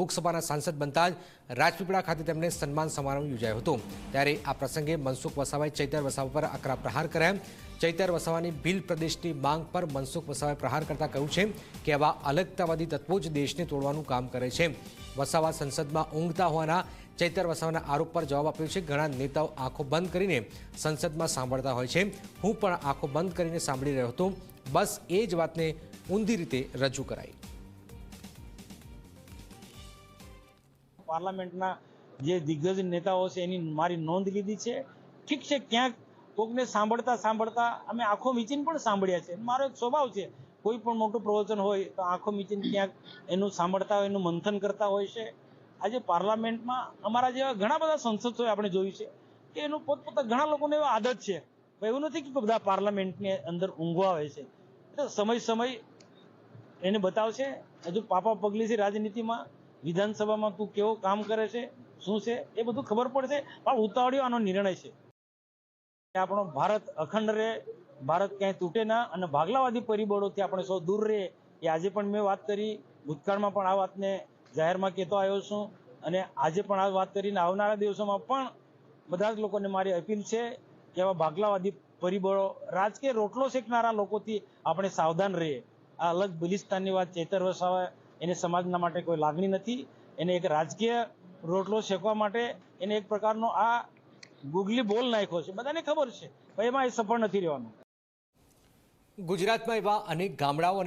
લોકસભાના સાંસદ બનતા જ રાજપીપળા ખાતે તેમને સન્માન સમારોહ યોજાયો હતો. ત્યારે આ પ્રસંગે મનસુખ વસાવાએ ચૈતર વસાવા પર અકરા પ્રહાર કર્યા. ચૈતર વસાવાની ભીલ પ્રદેશની માંગ પર મનસુખ વસાવાએ પ્રહાર કરતા કહ્યું છે કે આવા અલગતાવાદી તત્વો જ દેશને તોડવાનું કામ કરે છે. વસાવા સંસદમાં ઊંઘતા હોવાના ચૈતર વસાવાના આરોપ પર જવાબ આપ્યો છે. ઘણા નેતાઓ આંખો બંધ કરીને સંસદમાં સાંભળતા હોય છે. હું પણ આંખો બંધ કરીને સાંભળી રહ્યો હતો. બસ એ જ વાતને ઊંધી રીતે રજૂ કરાઈ. પાર્લામેન્ટના જે દિગ્ગજ નેતાઓ છે, એની મારી નોંધ લીધી છે. ઠીક છે, ક્યાંક કોકને સાંભળતા સાંભળતા અમે આંખો મીચીને પણ સાંભળ્યા છે. મારો એક સ્વભાવ છે, કોઈ પણ મોટું પ્રવચન હોય તો આંખો મીચીને ક્યાંક એનું સાંભળતા હોય, એનું મંથન કરતા હોય છે. આજે પાર્લામેન્ટમાં અમારા જેવા ઘણા બધા સંસદો આપણે જોયું છે કે એનું પોતપોતા ઘણા લોકોને એવા આદત છે. એવું નથી કે બધા પાર્લામેન્ટની અંદર ઊંઘવા આવે છે. સમય સમય એને બતાવશે. હજુ પાપા પગલી રાજનીતિમાં. વિધાનસભામાં તું કેવો કામ કરે છે, શું છે, એ બધું ખબર પડશે, પણ ઉતાવળ્યો આનો નિર્ણય છે. આપણો ભારત અખંડ રહે, ભારત ક્યાંય તૂટે ના, અને ભાગલાવાદી પરિબળોથી આપણે સૌ દૂર રહે એ આજે પણ મેં વાત કરી, ભૂતકાળમાં પણ આ વાતને જાહેરમાં કહેતો આવ્યો છું, અને આજે પણ આ વાત કરીને આવનારા દિવસોમાં પણ બધા જ લોકોને મારી અપીલ છે કે આવા ભાગલાવાદી પરિબળો, રાજકીય રોટલો શેકનારા લોકોથી આપણે સાવધાન રહીએ. આ અલગ બલિસ્તાનની વાત ચેતર વસાવા એને સમાજના માટે કોઈ લાગણી નથી. એને એક રાજકીય રોટલો શેકવા માટે એને એક પ્રકારનો આ ગુગલી બોલ નાખ્યો છે. બધાને ખબર છે. પણ એમાં એ સફળ નથી રહેવાનું. ગુજરાતમાં એવા અનેક ગામડાઓ અને